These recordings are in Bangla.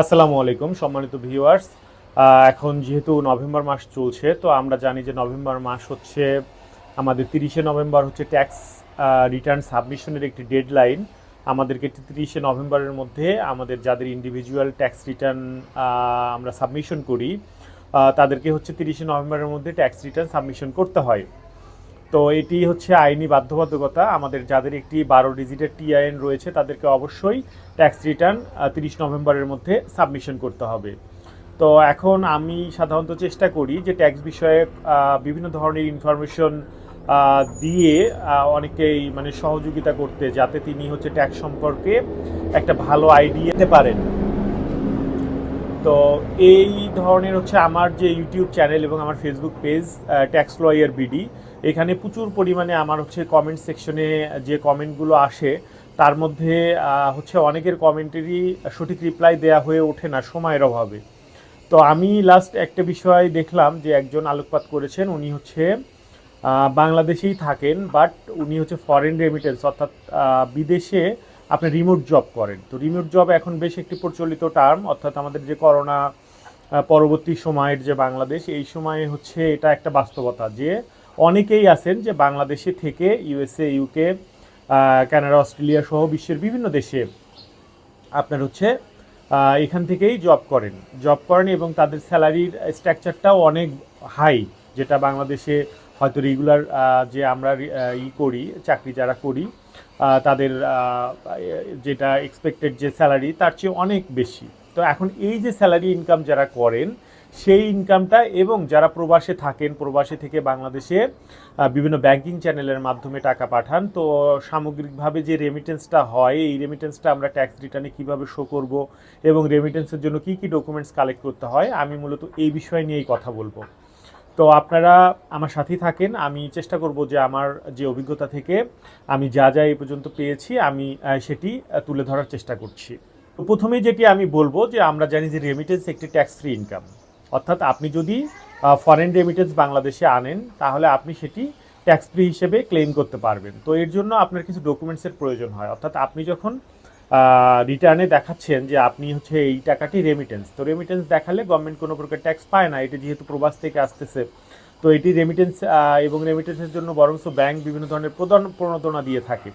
আসসালামু আলাইকুম, সম্মানিত ভিউয়ার্স। এখন যেহেতু নভেম্বর মাস চলছে, তো আমরা জানি যে নভেম্বর মাস হচ্ছে, আমাদের তিরিশে নভেম্বর হচ্ছে ট্যাক্স রিটার্ন সাবমিশনের একটি ডেডলাইন আমাদেরকে তিরিশে নভেম্বরের মধ্যে আমাদের যাদের ইন্ডিভিজুয়াল ট্যাক্স রিটার্ন আমরা সাবমিশন করি তাদেরকে হচ্ছে তিরিশে নভেম্বরের মধ্যে ট্যাক্স রিটার্ন সাবমিশন করতে হয়। তো এটি হচ্ছে আইনি বাধ্যবাধকতা। আমাদের যাদের একটি বারো ডিজিটের টিআইএন রয়েছে, তাদেরকে অবশ্যই ট্যাক্স রিটার্ন তিরিশ নভেম্বরের মধ্যে সাবমিশন করতে হবে। তো এখন আমি সাধারণত চেষ্টা করি যে ট্যাক্স বিষয়ে বিভিন্ন ধরনের ইনফরমেশন দিয়ে অনেকেই মানে সহযোগিতা করতে, যাতে তিনি হচ্ছে ট্যাক্স সম্পর্কে একটা ভালো আইডিয়া দিতে পারেন। তো এই ধরনের হচ্ছে আমার যে ইউটিউব চ্যানেল এবং আমার Facebook page tax lawyer BD এখানে প্রচুর পরিমাণে আমার হচ্ছে কমেন্ট সেকশনে যে কমেন্টগুলো আসে, তার মধ্যে হচ্ছে অনেকের কমেন্টেরই সঠিক রিপ্লাই দেয়া হয়ে ওঠে না সময়ের অভাবে। তো আমি লাস্ট একটা বিষয় দেখলাম যে একজন আলোকপাত করেছেন, উনি হচ্ছে বাংলাদেশেই থাকেন বাট উনি হচ্ছে ফরেন রেমিটেন্স অর্থাৎ বিদেশে আপনি রিমোট জব করেন। তো রিমোট জব এখন বেশ একটি প্রচলিত টার্ম অর্থাৎ আমাদের যে করোনা পরবর্তী সময়ের যে বাংলাদেশ, এই সময়ে হচ্ছে এটা একটা বাস্তবতা যে অনেকেই আছেন যে বাংলাদেশে থেকে ইউএসএ ইউকে কানাডা অস্ট্রেলিয়া সহ বিশ্বের বিভিন্ন দেশে আপনার হচ্ছে এখান থেকেই জব করেন। জব করেন এবং তাদের স্যালারির স্ট্রাকচারটাও অনেক হাই যেটা বাংলাদেশে হয়তো রেগুলার যে আমরা ই করি, চাকরি যারা করি তাদের যেটা এক্সপেক্টেড যে স্যালারি তার চেয়ে অনেক বেশি। তো এখন এই যে স্যালারি ইনকাম যারা করেন সেই ইনকামটা এবং যারা প্রবাসে থাকেন, প্রবাসে থেকে বাংলাদেশে বিভিন্ন ব্যাংকিং চ্যানেলের মাধ্যমে টাকা পাঠান, তো সামগ্রিকভাবে যে রেমিটেন্সটা হয়, এই রেমিটেন্সটা আমরা ট্যাক্স রিটার্নে কীভাবে শো করব এবং রেমিটেন্সের জন্য কি কি ডকুমেন্টস কালেক্ট করতে হয়, আমি মূলত এই বিষয় নিয়েই কথা বলব। তো আপনারা আমার সাথেই থাকেন, আমি চেষ্টা করব যে আমার যে অভিজ্ঞতা থেকে আমি যা যা এই পর্যন্ত পেয়েছি, আমি সেটি তুলে ধরার চেষ্টা করছি। তো প্রথমেই যেটি আমি বলব যে আমরা জানি যে রেমিটেন্স একটি ট্যাক্স ফ্রি ইনকাম অর্থাৎ আপনি যদি ফরেন রেমিটেন্স বাংলাদেশে আনেন, তাহলে আপনি সেটি ট্যাক্স ফ্রি হিসেবে ক্লেম করতে পারবেন। তো এর জন্য আপনার কিছু ডকুমেন্টসের প্রয়োজন হয়। অর্থাৎ আপনি যখন রিটার্নে দেখাচ্ছেন যে আপনি হচ্ছে এই টাকাটি রেমিটেন্স তো রেমিটেন্স দেখালে গভর্নমেন্ট কোনো প্রকার ট্যাক্স পায় না। এটি যেহেতু প্রবাস থেকে আসতেছে, তো এটি রেমিটেন্স এবং রেমিটেন্সের জন্য বরঞ্চ ব্যাংক বিভিন্ন ধরনের প্রদান, প্রণোদনা দিয়ে থাকে।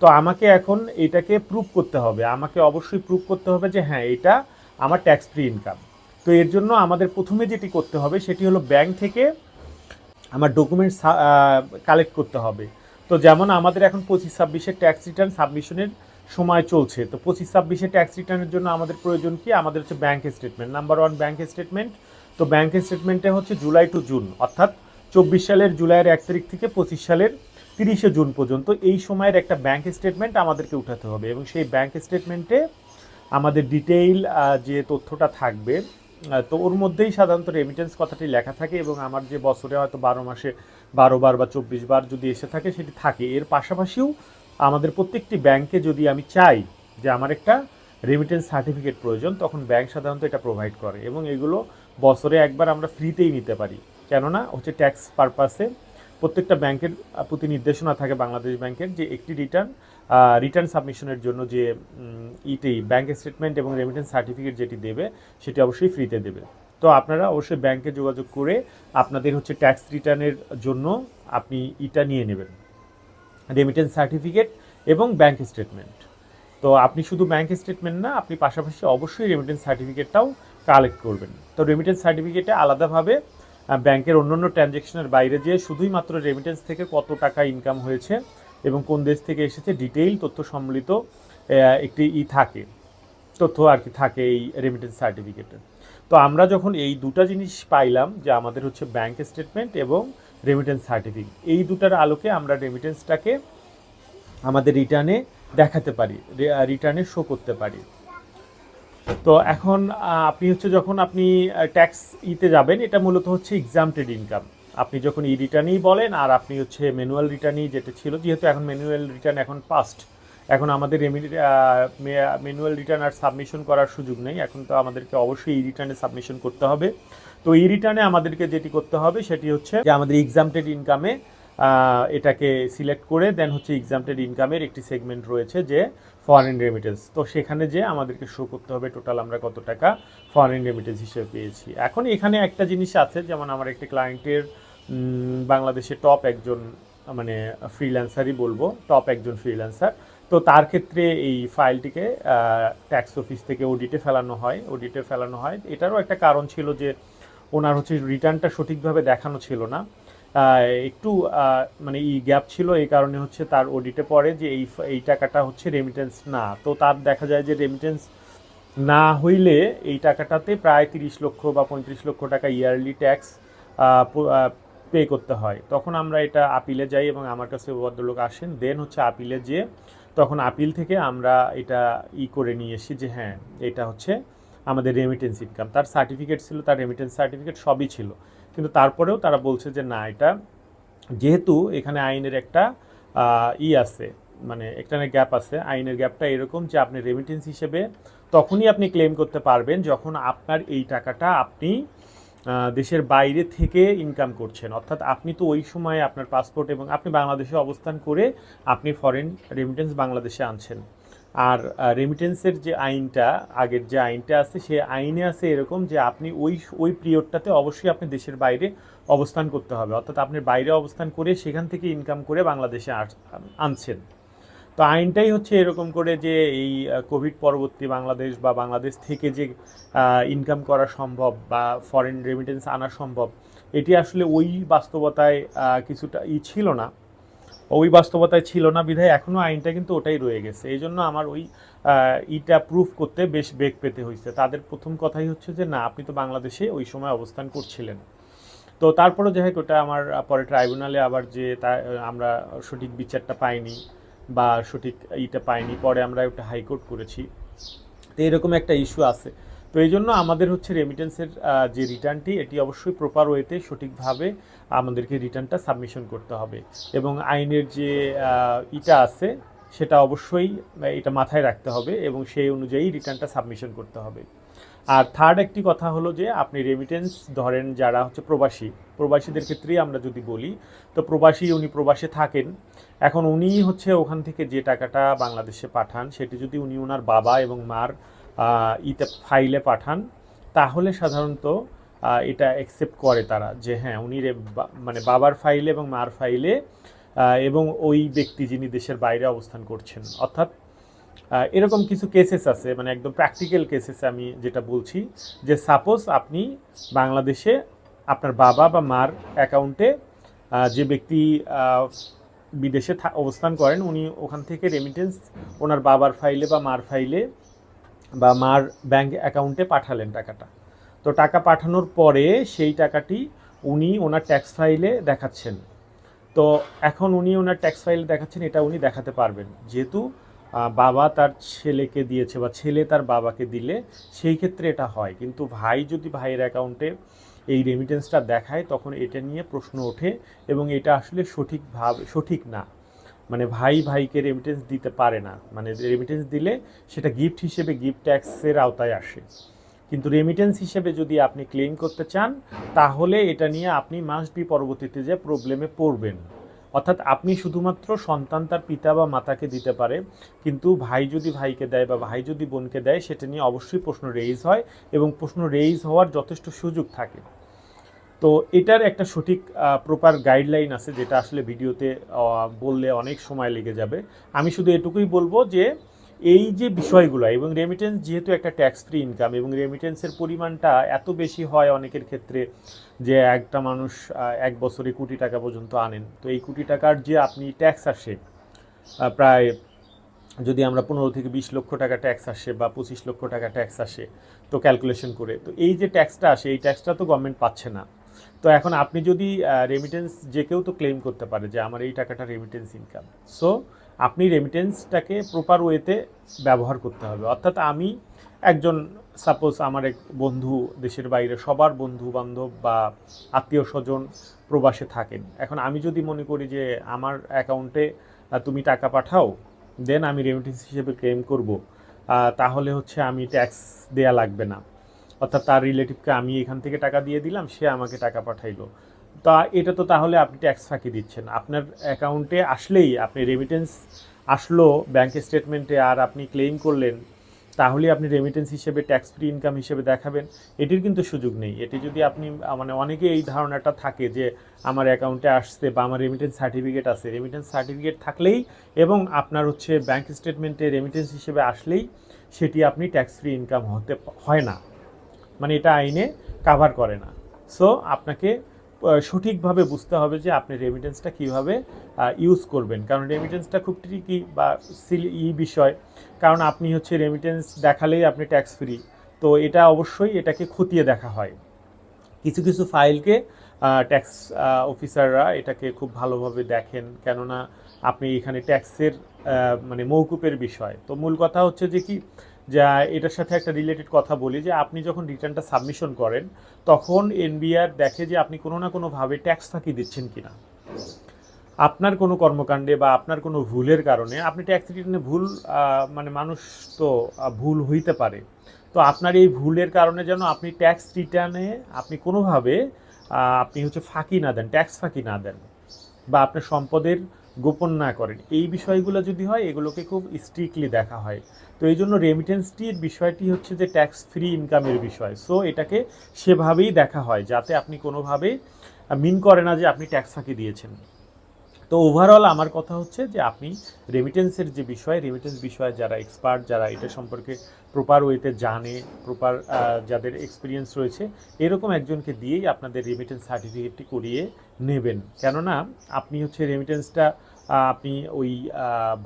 তো আমাকে এখন এটাকে প্রুভ করতে হবে। আমাকে অবশ্যই প্রুভ করতে হবে যে হ্যাঁ এটা আমার ট্যাক্স ফ্রি ইনকাম তো এর জন্য আমাদের প্রথমে যেটি করতে হবে, সেটি হলো ব্যাংক থেকে আমার ডকুমেন্টস কালেক্ট করতে হবে। তো যেমন আমাদের এখন পঁচিশ ছাব্বিশের ট্যাক্স রিটার্ন সাবমিশনের সময় চলছে, তো পঁচিশ ছাব্বিশে ট্যাক্স রিটার্নের জন্য আমাদের প্রয়োজন কি? আমাদের হচ্ছে bank statement number one bank statement তো ব্যাংক স্টেটমেন্টে হচ্ছে জুলাই টু জুন অর্থাৎ চব্বিশ সালের জুলাইয়ের এক তারিখ থেকে পঁচিশ সালের তিরিশে জুন পর্যন্ত এই সময়ের একটা ব্যাংক স্টেটমেন্ট আমাদেরকে উঠাতে হবে এবং সেই ব্যাংক স্টেটমেন্টে আমাদের ডিটেইল যে তথ্যটা থাকবে তো ওর মধ্যেই সাধারণত রেমিটেন্স কথাটি লেখা থাকে এবং আমার যে বছরে হয়তো বারো মাসে বারো বার বা চব্বিশ বার যদি এসে থাকে, সেটি থাকে। এর পাশাপাশিও আমাদের প্রত্যেকটি ব্যাংকে যদি আমি চাই যে আমার একটা রেমিটেন্স সার্টিফিকেট প্রয়োজন, তখন ব্যাংক সাধারণত এটা প্রোভাইড করে এবং এগুলো বছরে একবার আমরা ফ্রিতেই নিতে পারি। কেননা হচ্ছে ট্যাক্স পারপাসে প্রত্যেকটা ব্যাংকের প্রতি নির্দেশনা থাকে বাংলাদেশ ব্যাংকের যে একটি রিটার্ন রিটার্ন সাবমিশনের জন্য যে ইটি ব্যাংক স্টেটমেন্ট এবং রেমিটেন্স সার্টিফিকেট যেটি দেবে, সেটি অবশ্যই ফ্রিতে দেবে। তো আপনারা অবশ্যই ব্যাংকে যোগাযোগ করে আপনাদের হচ্ছে ট্যাক্স রিটার্নের জন্য আপনি ইটা নিয়ে নেবেন। রেমিটেন্স সার্টিফিকেট এবং ব্যাংক স্টেটমেন্ট তো আপনি শুধু ব্যাংক স্টেটমেন্ট না, আপনি পাশাপাশি অবশ্যই রেমিটেন্স সার্টিফিকেটটাও কালেক্ট করবেন। তো রেমিটেন্স সার্টিফিকেটে আলাদাভাবে ব্যাংকের অন্যান্য ট্রানজ্যাকশনের বাইরে যেয়ে শুধুই মাত্র রেমিটেন্স থেকে কত টাকা ইনকাম হয়েছে এবং কোন দেশ থেকে এসেছে ডিটেইল তথ্য সম্বলিত আহ, একটি ই থাকে তথ্য আর কি থাকে এই রেমিটেন্স সার্টিফিকেটে তো আমরা যখন এই দুটো জিনিস পাইলাম যে আমাদের হচ্ছে ব্যাংক স্টেটমেন্ট এবং রেমিটেন্স সার্টিফিকেট এই দুটার আলোকে আমরা রেমিটেন্সটাকে আমাদের রিটার্নে দেখাতে পারি রিটার্নে শো করতে পারি। তো এখন আপনি হচ্ছে যখন আপনি ট্যাক্স ইতে যাবেন, এটা মূলত হচ্ছে এক্সামটেড ইনকাম আপনি যখন ই রিটার্নই বলেন, আর আপনি হচ্ছে ম্যানুয়াল রিটার্নই যেটা ছিল, যেহেতু এখন ম্যানুয়াল রিটার্ন এখন পাস্ট এখন আমাদের ম্যানুয়াল রিটার্ন আর সাবমিশন করার সুযোগ নেই। এখন তো আমাদেরকে অবশ্যই ই রিটার্নে সাবমিশন করতে হবে। তো ই রিটার্নে আমাদেরকে যেটি করতে হবে, সেটি হচ্ছে যে আমাদের এক্সামটেড ইনকামে এটাকে সিলেক্ট করে দেন হচ্ছে এক্সামটেড ইনকামের একটি সেগমেন্ট রয়েছে যে ফরেন রেমিটেন্স তো সেখানে যে আমাদেরকে শো করতে হবে টোটাল আমরা কত টাকা ফরেন রেমিটেন্স হিসেবে পেয়েছি। এখন এখানে একটা জিনিস আছে, যেমন আমার একটি ক্লায়েন্টের বাংলাদেশে টপ একজন মানে ফ্রিল্যান্সারই বলব টপ একজন ফ্রিল্যান্সার তো তার ক্ষেত্রে এই ফাইলটিকে ট্যাক্স অফিস থেকে অডিটে ফেলানো হয় অডিটে ফেলানো হয়। এটারও একটা কারণ ছিল যে ওনার হচ্ছে রিটার্নটা সঠিকভাবে দেখানো ছিল না। একটু মানে ই গ্যাপ ছিল, এই কারণে হচ্ছে তার অডিটে পড়ে যে এই এই টাকাটা হচ্ছে রেমিটেন্স না। তো তার দেখা যায় যে রেমিটেন্স না হইলে এই টাকাটাতে প্রায় তিরিশ লক্ষ বা পঁয়ত্রিশ লক্ষ টাকা ইয়ারলি ট্যাক্স পে করতে হয়। তখন আমরা এটা আপিলে যাই এবং আমার কাছে ভদ্রলোক আসেন। দেন হচ্ছে আপিলে যে তখন আপিল থেকে আমরা এটা ই করে নিয়ে এসি যে হ্যাঁ এটা হচ্ছে আমাদের রেমিটেন্স ইনকাম তার সার্টিফিকেট ছিল, তার রেমিটেন্স সার্টিফিকেট সবই ছিল। কিন্তু তারপরেও তারা বলছে যে না, এটা যেহেতু এখানে আইনের একটা ই আছে মানে এখানে গ্যাপ আছে, আইনের গ্যাপটা এরকম যে আপনি রেমিটেন্স হিসেবে তখনই আপনি ক্লেম করতে পারবেন যখন আপনার এই টাকাটা আপনি দেশের বাইরে থেকে ইনকাম করছেন। অর্থাৎ আপনি তো ওই সময় আপনার পাসপোর্ট এবং আপনি বাংলাদেশে অবস্থান করে আপনি ফরেন রেমিটেন্স বাংলাদেশে আনছেন। আর রেমিটেন্সের যে আইনটা, আগের যে আইনটা আছে, সে আইনে আছে এরকম যে আপনি ওই ওই পিরিয়ডটাতে অবশ্যই আপনি দেশের বাইরে অবস্থান করতে হবে। অর্থাৎ আপনি বাইরে অবস্থান করে সেখান থেকে ইনকাম করে বাংলাদেশে আনছেন। তো আইনটাই হচ্ছে এরকম করে যে এই কোভিড পরবর্তী বাংলাদেশ বা বাংলাদেশ থেকে যে ইনকাম করা সম্ভব বা ফরেন রেমিটেন্স আনা সম্ভব, এটি আসলে ওই বাস্তবতায় কিছুটা ই ছিল না। ওই বাস্তবতায় ছিল না বিধায় এখনও আইনটা কিন্তু ওটাই রয়ে গেছে। এই জন্য আমার ওই ইটা প্রুফ করতে বেশ বেগ পেতে হয়েছে তাদের প্রথম কথাই হচ্ছে যে, না, আপনি তো বাংলাদেশে ওই সময় অবস্থান করছিলেন। তো তারপরে যাই হোক, ওটা আমার পরে ট্রাইব্যুনালে আবার যে তা আমরা সঠিক বিচারটা পাইনি বা সঠিক ইটা পাইনি, পরে আমরা ওটা হাইকোর্ট করেছি। তো এরকম একটা ইস্যু আছে। তো এই জন্য আমাদের হচ্ছে রেমিটেন্সের যে রিটার্নটি এটি অবশ্যই প্রপার ওয়েতে সঠিকভাবে আমাদেরকে রিটার্নটা সাবমিশন করতে হবে। এবং আইনের যে ইটা আছে, সেটা অবশ্যই এটা মাথায় রাখতে হবে এবং সেই অনুযায়ী রিটার্নটা সাবমিশন করতে হবে। আর থার্ড একটি কথা হলো যে, আপনি রেমিটেন্স ধরেন যারা হচ্ছে প্রবাসী, প্রবাসীদের ক্ষেত্রেই আমরা যদি বলি, তো প্রবাসী উনি প্রবাসে থাকেন, এখন উনি হচ্ছে ওখান থেকে যে টাকাটা বাংলাদেশে পাঠান, সেটি যদি উনি ওনার বাবা এবং মার ইতে ফাইলে পাঠান। তাহলে সাধারণত এটা অ্যাকসেপ্ট করে তারা যে হ্যাঁ উনি মানে বাবার ফাইলে এবং মার ফাইলে এবং ওই ব্যক্তি যিনি দেশের বাইরে অবস্থান করছেন। অর্থাৎ এরকম কিছু কেসেস আছে মানে একদম প্র্যাকটিক্যাল কেসেস আমি যেটা বলছি, যে সাপোজ আপনি বাংলাদেশে আপনার বাবা বা মার অ্যাকাউন্টে যে ব্যক্তি বিদেশে অবস্থান করেন, উনি ওখান থেকে রেমিটেন্স ওনার বাবার ফাইলে বা মার ফাইলে বা মার ব্যাংক অ্যাকাউন্টে পাঠালেন টাকাটা। তো টাকা পাঠানোর পরে সেই টাকাটি উনি ওনার ট্যাক্স ফাইলে দেখাচ্ছেন। তো এখন উনি ওনার ট্যাক্স ফাইলে দেখাচ্ছেন, এটা উনি দেখাতে পারবেন। যেহেতু বাবা তার ছেলেকে দিয়েছে বা ছেলে তার বাবাকে দিলে সেই ক্ষেত্রে এটা হয়। কিন্তু ভাই যদি ভাইয়ের অ্যাকাউন্টে এই রেমিটেন্সটা দেখায়, তখন এটা নিয়ে প্রশ্ন ওঠে এবং এটা আসলে সঠিকভাবে সঠিক না। মানে ভাই ভাইকে রেমিটেন্স দিতে পারে না। মানে রেমিটেন্স দিলে সেটা গিফট হিসেবে গিফট ট্যাক্সের আওতায় আসে। কিন্তু রেমিটেন্স হিসেবে যদি আপনি ক্লেম করতে চান, তাহলে এটা নিয়ে আপনি মাস্ট বি পরবর্তীতে যে প্রবলেমে পড়বেন। অর্থাৎ আপনি শুধুমাত্র সন্তান তার পিতা বা মাতাকে দিতে পারে, কিন্তু ভাই যদি ভাইকে দেয় বা ভাই যদি বোনকে দেয়, সেটা নিয়ে অবশ্যই প্রশ্ন রেইজ হয় এবং প্রশ্ন রেইজ হওয়ার যথেষ্ট সুযোগ থাকে। তো এটার একটা সঠিক প্রপার গাইডলাইন আছে যেটা আসলে ভিডিওতে বললে অনেক সময় লেগে যাবে। আমি শুধু এটুকুই বলব যে, এই যে বিষয়গুলো এবং রেমিটেন্স যেহেতু একটা ট্যাক্স ফ্রি ইনকাম এবং রেমিটেন্সের পরিমাণটা এত বেশি হয় অনেকের ক্ষেত্রে যে একটা মানুষ এক বছরে কোটি টাকা পর্যন্ত আনেন। তো এই কোটি টাকার যে আপনি ট্যাক্স আসে প্রায় যদি আমরা পনেরো থেকে বিশ লক্ষ টাকা ট্যাক্স আসে বা পঁচিশ লক্ষ টাকা ট্যাক্স আসে, তো ক্যালকুলেশন করে। তো এই যে ট্যাক্সটা আসে, এই ট্যাক্সটা তো গভর্নমেন্ট পাচ্ছে না। তো এখন আপনি যদি রেমিটেন্স যে কেউ তো ক্লেম করতে পারে যে আমার এই টাকাটা রেমিটেন্স ইনকাম সো আপনি রেমিটেন্সটাকে প্রপার ওয়েতে ব্যবহার করতে হবে। অর্থাৎ আমি একজন সাপোজ আমার এক বন্ধু দেশের বাইরে, সবার বন্ধু বান্ধব বা আত্মীয় স্বজন প্রবাসে থাকেন। এখন আমি যদি মনে করি যে আমার অ্যাকাউন্টে তুমি টাকা পাঠাও দেন আমি রেমিটেন্স হিসেবে ক্লেম করব তাহলে হচ্ছে আমি ট্যাক্স দেয়া লাগবে না। অর্থাৎ তার রিলেটিভকে আমি এখান থেকে টাকা দিয়ে দিলাম, সে আমাকে টাকা পাঠাইলো। তা এটা তো তাহলে আপনি ট্যাক্স ফাঁকি দিচ্ছেন। আপনার অ্যাকাউন্টে আসলেই আপনি রেমিটেন্স আসলো ব্যাংক স্টেটমেন্টে আর আপনি ক্লেম করলেন তাহলে আপনি রেমিটেন্স হিসেবে ট্যাক্স ফ্রি ইনকাম হিসেবে দেখাবেন। এটির কিন্তু সুযোগ নেই। এটি যদি আপনি মানে অনেকে এই ধারণাটা থাকে যে আমার অ্যাকাউন্টে আসছে বা আমার রেমিটেন্স সার্টিফিকেট আছে রেমিটেন্স সার্টিফিকেট থাকলেই এবং আপনার হচ্ছে ব্যাংক স্টেটমেন্টে রেমিটেন্স হিসেবে আসলেই সেটি আপনি ট্যাক্স ফ্রি ইনকাম হতে, হয় না। মানে এটা আইনে কাভার করে না। সো আপনাকে সঠিকভাবে বুঝতে হবে যে আপনি রেমিটেন্সটা কীভাবে ইউজ করবেন। কারণ রেমিটেন্সটা খুব ট্রিকি বা সিলি ই বিষয়। কারণ আপনি হচ্ছে রেমিটেন্স দেখালেই আপনি ট্যাক্স ফ্রি তো এটা অবশ্যই এটাকে খতিয়ে দেখা হয়। কিছু কিছু ফাইলকে ট্যাক্স অফিসাররা এটাকে খুব ভালোভাবে দেখেন। কেননা আপনি এখানে ট্যাক্সের মানে মৌকুপের বিষয়। তো মূল কথা হচ্ছে যে কি যা এটার সাথে একটা রিলেটেড কথা বলি যে আপনি যখন রিটার্নটা সাবমিশন করেন, তখন এনবিআর দেখে যে আপনি কোনো না কোনোভাবে ট্যাক্স ফাঁকি দিচ্ছেন কি না আপনার কোনো কর্মকাণ্ডে বা আপনার কোনো ভুলের কারণে, আপনি ট্যাক্স রিটার্নে ভুল মানে মানুষ তো ভুল হইতে পারে। তো আপনার এই ভুলের কারণে যেন আপনি ট্যাক্স রিটার্নে আপনি কোনোভাবে আপনি হচ্ছে ফাঁকি না দেন ট্যাক্স ফাঁকি না দেন। বা আপনার সম্পদের গোপন না করেন। এই বিষয়গুলো যদি হয়, এগুলোকে খুব স্ট্রিক্টলি দেখা হয়। তো এই জন্য রেমিটেন্সটির বিষয়টি হচ্ছে যে ট্যাক্স ফ্রি ইনকামের বিষয়। সো এটাকে সেভাবেই দেখা হয়, যাতে আপনি কোনোভাবেই মিন করে না যে আপনি ট্যাক্স ফাঁকি দিয়েছেন। তো ওভারঅল আমার কথা হচ্ছে যে আপনি রেমিটেন্সের যে বিষয় রেমিটেন্স বিষয়ে যারা এক্সপার্ট যারা এটা সম্পর্কে প্রপার ওয়েতে জানে প্রপার যাদের এক্সপিরিয়েন্স রয়েছে, এরকম একজনকে দিয়েই আপনাদের রেমিটেন্স সার্টিফিকেটটি করিয়ে নেবেন। কেননা, আপনি হচ্ছে রেমিটেন্সটা আপনি ওই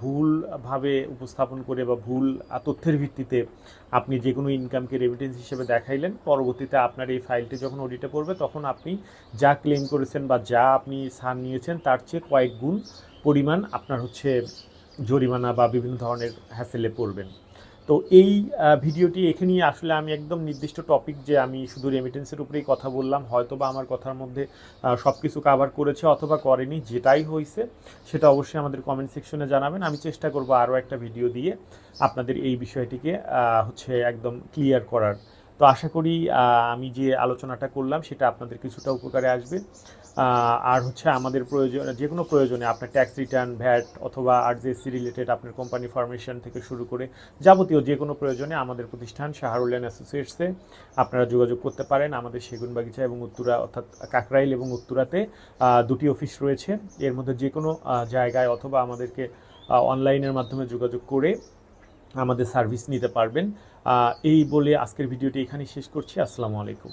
ভুলভাবে উপস্থাপন করে বা ভুল তথ্যের ভিত্তিতে আপনি যে কোনো ইনকামকে রেমিটেন্স হিসেবে দেখাইলেন, পরবর্তীতে আপনার এই ফাইলটি যখন অডিটে পড়বে, তখন আপনি যা ক্লেম করেছেন বা যা আপনি সার নিয়েছেন, তার চেয়ে কয়েক গুণ পরিমাণ আপনার হচ্ছে জরিমানা বা বিভিন্ন ধরনের হ্যাসেলে পড়বেন। তো এই ভিডিওটি এখানেই আসলে আমি একদম নির্দিষ্ট টপিক যে আমি শুধু রেমিটেন্সের উপরেই কথা বললাম হয়তো বা আমার কথার মধ্যে সব কিছু কাভার করেছে অথবা করেনি, যেটাই হয়েছে সেটা অবশ্যই আমাদের কমেন্ট সেকশনে জানাবেন। আমি চেষ্টা করব আরও একটা ভিডিও দিয়ে আপনাদের এই বিষয়টিকে হচ্ছে একদম ক্লিয়ার করার। তো আশা করি আমি যে আলোচনাটা করলাম, সেটা আপনাদের কিছুটা উপকারে আসবে। আর হচ্ছে আমাদের প্রয়োজন যে কোনো প্রয়োজনে আপনার ট্যাক্স রিটার্ন ভ্যাট অথবা আর আরজিএসসি রিলেটেড আপনার কোম্পানি ফরমেশন থেকে শুরু করে যাবতীয় যে কোনো প্রয়োজনে আমাদের প্রতিষ্ঠান শাহরুল্লান অ্যাসোসিয়েটসে আপনারা যোগাযোগ করতে পারেন। আমাদের সেগুনবাগিচা এবং উত্তরা অর্থাৎ কাকরাইল এবং উত্তরাতে দুটি অফিস রয়েছে। এর মধ্যে যে কোনো জায়গায় অথবা আমাদেরকে অনলাইনের মাধ্যমে যোগাযোগ করে আমাদের সার্ভিস নিতে পারবেন। এই বলে আজকের ভিডিওটি এখানেই শেষ করছি। আসসালামু আলাইকুম।